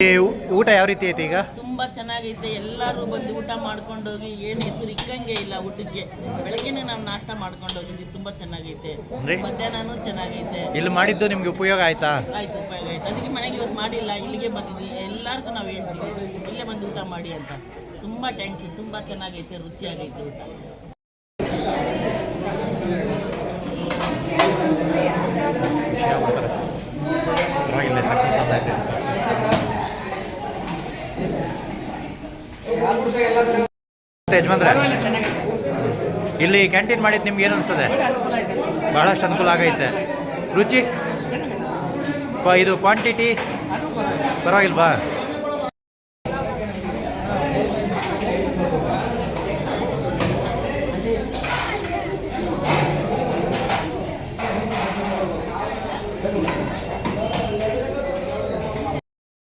ಊಟ ಯಾವ ರೀತಿ ಐತೆ ಈಗ? ತುಂಬಾ ಚೆನ್ನಾಗೈತೆ. ಎಲ್ಲರೂ ಬಂದು ಊಟ ಮಾಡ್ಕೊಂಡು ಹೋಗಿ ಏನು ಹೆಸರು ಇಕ್ಕಂಗೆ ಇಲ್ಲ ಊಟಕ್ಕೆ. ಬೆಳಗ್ಗೆನೆ ನಾವು ನಾಷ್ಟ ಮಾಡ್ಕೊಂಡು ಹೋಗಿದ್ವಿ ತುಂಬಾ ಚೆನ್ನಾಗೈತೆ. ಅಂದ್ರೆ? ಮಧ್ಯಾಹ್ನನೂ ಚೆನ್ನಾಗೈತೆ. ಇಲ್ಲಿ ಮಾಡಿದ್ದು ನಿಮ್ಗೆ ಉಪಯೋಗ ಆಯ್ತಾ? ಆಯ್ತು ಉಪಯೋಗ ಆಯ್ತು. ಅದಕ್ಕೆ ಮನೆಗೆ ಇವತ್ತು ಮಾಡಿಲ್ಲ. ಇಲ್ಲಿಗೆ ಬಂದಿದ್ವಿ. ಎಲ್ಲರಿಗೂ ನಾವು ಹೇಳ್ತೀವಿ ಇಲ್ಲೇ ಬಂದು ಊಟ ಮಾಡಿ ಅಂತ. ತುಂಬಾ ಟ್ಯಾಂಕ್ಸ್ ತುಂಬಾ ಚೆನ್ನಾಗೈತೆ ರುಚಿಯಾಗೈತೆ ಊಟ. ಪರವಾಗಿಲ್ಲ ಸಕ್ಸಸ್ ಆಯ್ತು ಇಲ್ಲಿ ಕ್ಯಾಂಟೀನ್ ಮಾಡಿದ್ದು ನಿಮ್ಗೆ ಏನು ಅನ್ಸದೆ ಬಹಳಷ್ಟು ಅನುಕೂಲ ಆಗೈತೆ. ರುಚಿ? ಇದು ಕ್ವಾಂಟಿಟಿ ಪರವಾಗಿಲ್ವಾ?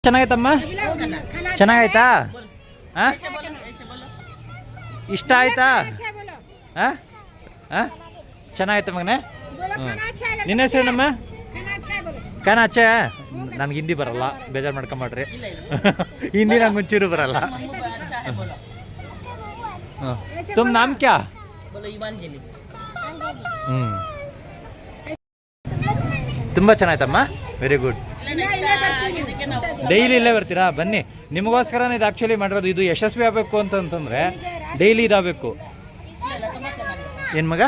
ಚೆನ್ನಾಗೈತಮ್ಮ? ಚೆನ್ನಾಗೈತಾ? ಹಾಂ? ಇಷ್ಟ ಆಯ್ತಾ? ಹಾಂ? ಹಾಂ? ಚೆನ್ನಾಯ್ತಾ ಮಗನೇ? ಹ್ಞೂ ನಿನ್ನ ಹೆಸರೇನಮ್ಮ ಕಾನಾಚೆ ನನಗೆ ಹಿಂದಿ ಬರಲ್ಲ. ಬೇಜಾರು ಮಾಡ್ಕೊಂಬಾಡ್ರಿ. ಹಿಂದಿ ನಂಗೆ ಮುಂಚೂರು ಬರಲ್ಲ. ತುಮ್ ತುಂಬ ನಾಮ್ ಕ್ಯಾ? ಹ್ಞೂ ತುಂಬ ಚೆನ್ನಾಯ್ತಮ್ಮ? ವೆರಿ ಗುಡ್ ಡೈಲಿ ಇಲ್ಲೇ ಬರ್ತೀರಾ? ಬನ್ನಿ. ನಿಮಗೋಸ್ಕರ ಇದು ಆ್ಯಕ್ಚುಲಿ ಮಾಡಿರೋದು. ಇದು ಯಶಸ್ವಿ ಆಗಬೇಕು ಅಂತಂತಂದರೆ ಡೈಲಿ ಇದಾಗಬೇಕು. ಏನು ಮಗ?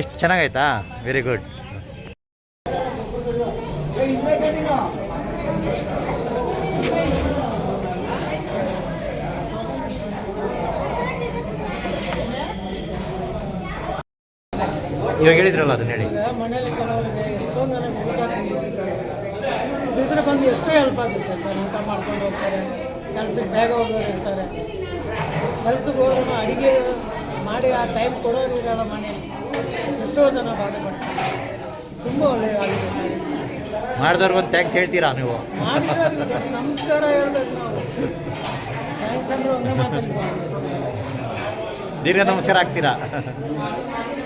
ಎಷ್ಟು ಚೆನ್ನಾಗೈತಾ ವೆರಿ ಗುಡ್ ಇವಾಗ ಹೇಳಿದ್ರಲ್ಲ ಅದನ್ನ ಹೇಳಿ. ಮನೇಲಿ ಕೆಲವರಿಗೆ ಎಷ್ಟೋ ನನಗೆ ಊಟ ತಿನ್ನಿಸಿದ್ದಾರೆ ಇದ್ರೆ ಬಂದು ಎಷ್ಟೋ ಹೆಲ್ಪ್ ಆಗುತ್ತೆ ಸರ್ ಊಟ ಮಾಡ್ಕೊಂಡು ಹೋಗ್ತಾರೆ ಕೆಲಸಕ್ಕೆ ಬೇಗ ಹೋಗೋರು ಇರ್ತಾರೆ. ಕೆಲ್ಸಕ್ಕೆ ಹೋದ್ರು ಅಡುಗೆ ಮಾಡಿ ಆ ಟೈಮ್ ಕೊಡೋರು ಇರಲ್ಲ ಮನೇಲಿ ಎಷ್ಟೋ ಜನ ಬಾಧೆ ಪಡ್ತಾರೆ ತುಂಬ ಒಳ್ಳೆಯದಾಗಿದೆ ಸರ್. ಮಾಡಿದವ್ರಿಗೆ ಒಂದು ಥ್ಯಾಂಕ್ಸ್ ಹೇಳ್ತೀರಾ ನೀವು? ಮಾಡಿದ್ರೆ ನಮಸ್ಕಾರ ಹೇಳ್ಬೇಕು ನಾವು. ಥ್ಯಾಂಕ್ಸ್ ಅಂದ್ರೆ ಒಂದೇ ಮಾತಲ್ಲಿ ದೀರ್ಘ ನಮಸ್ಕಾರ ಆಗ್ತೀರಾ?